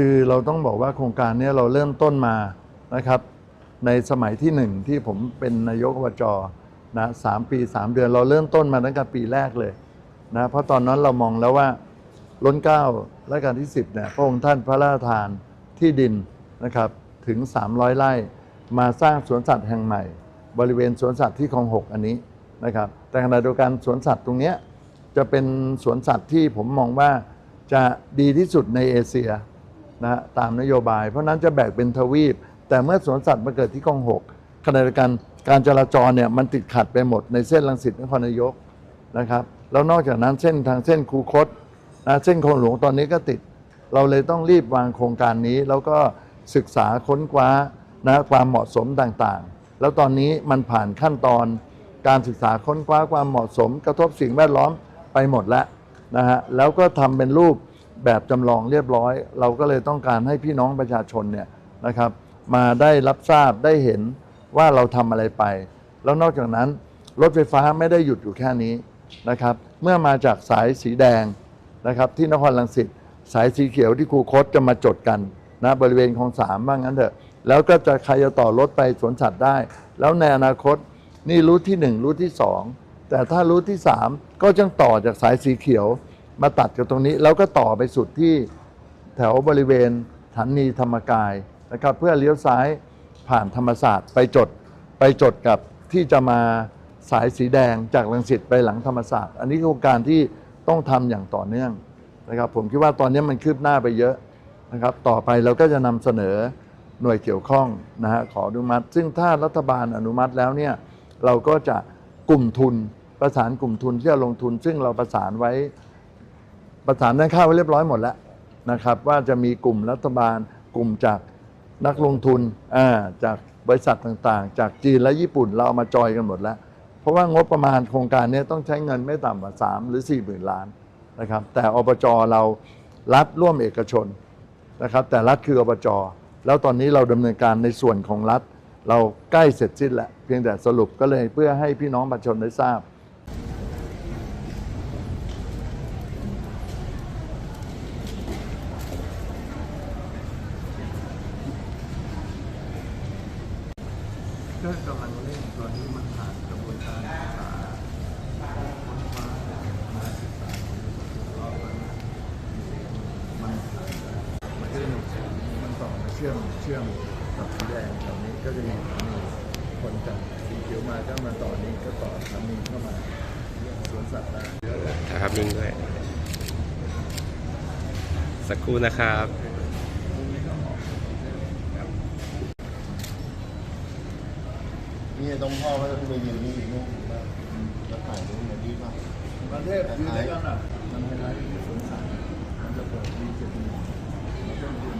คือเราต้องบอกว่าโครงการนี้เราเริ่มต้นมานะครับ ในสมัยที่หนึ่งที่ผมเป็นนายกอบจนะสามปีสามเดือนเราเริ่มต้นมาตั้งแต่ปีแรกเลยนะเพราะตอนนั้นเรามองแล้วว่าล้นเก้ารัชกาลที่10เนี่ยพระองค์ท่านพระราชทานที่ดินนะครับถึง 300 ไร่มาสร้างสวนสัตว์แห่งใหม่ บริเวณสวนสัตว์ที่คลองหกอันนี้นะครับแต่ขณะเดียวกันสวนสัตว์ตรงเนี้ยจะเป็นสวนสัตว์ที่ผมมองว่าจะดีที่สุดในเอเชีย นะฮะตามนโยบาย เพราะนั้นจะแบ่งเป็นทวีป แต่เมื่อสวนสัตว์มาเกิดที่คลองหกขณะเดียวกันการจราจรเนี่ยมันติดขัดไปหมดในเส้นลังสิตนครนายกนะครับแล้วนอกจากนั้นเส้นทางเส้นคูคตนะเส้นคลองหลวงตอนนี้ก็ติด เราเลยต้องรีบวางโครงการนี้ แล้วก็ศึกษาค้นคว้านะความเหมาะสมต่างๆ แล้วตอนนี้มันผ่านขั้นตอนการศึกษาค้นคว้าความเหมาะสม กระทบสิ่งแวดล้อมไปหมดแล้วนะฮะแล้วก็ทำเป็นรูป แบบจำลองเรียบร้อย เราก็เลยต้องการให้พี่น้องประชาชนเนี่ยนะครับ มาได้รับทราบได้เห็นว่าเราทำอะไรไป แล้วนอกจากนั้น รถไฟฟ้าไม่ได้หยุดอยู่แค่นี้นะครับ เมื่อมาจากสายสีแดงนะครับ ที่นครลังสิตสายสีเขียวที่ครูคตจะมาจดกันนะบริเวณคลองสามว่างั้นเถอะ แล้วก็จะใครจะต่อรถไปสวนสัตว์ได้ แล้วในอนาคตนี่รูทที่หนึ่งรูทที่สองแต่ถ้ารูทที่สามก็จะต่อจากสายสีเขียว มาตัดกับตรงนี้แล้วก็ต่อไปสุดที่แถวบริเวณสถานีธรรมกายนะครับ เพื่อเลี้ยวซ้ายผ่านธรรมศาสตร์ไปจดไปจดกับที่จะมาสายสีแดงจากลังสิตไปหลังธรรมศาสตร์ อันนี้คือโครงการที่ต้องทำอย่างต่อเนื่องนะครับ ผมคิดว่าตอนนี้มันคืบหน้าไปเยอะนะครับ ต่อไปเราก็จะนำเสนอหน่วยเกี่ยวข้องนะฮะขออนุมัติ ซึ่งถ้ารัฐบาลอนุมัติแล้วเนี่ยเราก็จะกลุ่มทุนประสานกลุ่มทุนที่จะลงทุน ซึ่งเราประสานไว้ ประสานด้านข้าวไว้เรียบร้อยหมดแล้วนะครับ ว่าจะมีกลุ่มรัฐบาล กลุ่มจากนักลงทุนอ่าจากบริษัทต่างๆ จากจีนและญี่ปุ่นเราเอามาจอยกันหมดแล้ว เพราะว่างบประมาณโครงการนี้ต้องใช้เงินไม่ต่ำกว่า 3 หรือ 4 หมื่นล้านนะครับ แต่อบจเรารัฐร่วมเอกชนนะครับ แต่รัฐคืออบจแล้วตอนนี้เราดำเนินการในส่วนของรัฐ เราใกล้เสร็จสิ้นแล้วเพียงแต่สรุปก็เลยเพื่อให้พี่น้องประชาชนได้ทราบ ก็กำลังเร่งตอนนี้มันผ่านกระบวนการศึกษาค้นคว้ามาศึกษาเรามันมันมันก็จะมีมันต่อมาเชื่อมเชื่อมกับสีแดงแถวนี้ก็จะมีคนจากสีเขียวมาก็มาต่อนี้ก็ต่อสานีเข้ามาสวนสัตว์ได้นะครับนิ่งด้วย สักครู่นะครับ นี่ตรงพ่อก็จะไปยืนนี่อีกนู่นแล้วถ่ายรูปมาดีมากประเทศอยู่ด้วยกันอะมันไฮไลท์ที่สงสัตว์มันจะเปิดมีเจ็ดโมงแล้วก็เรียน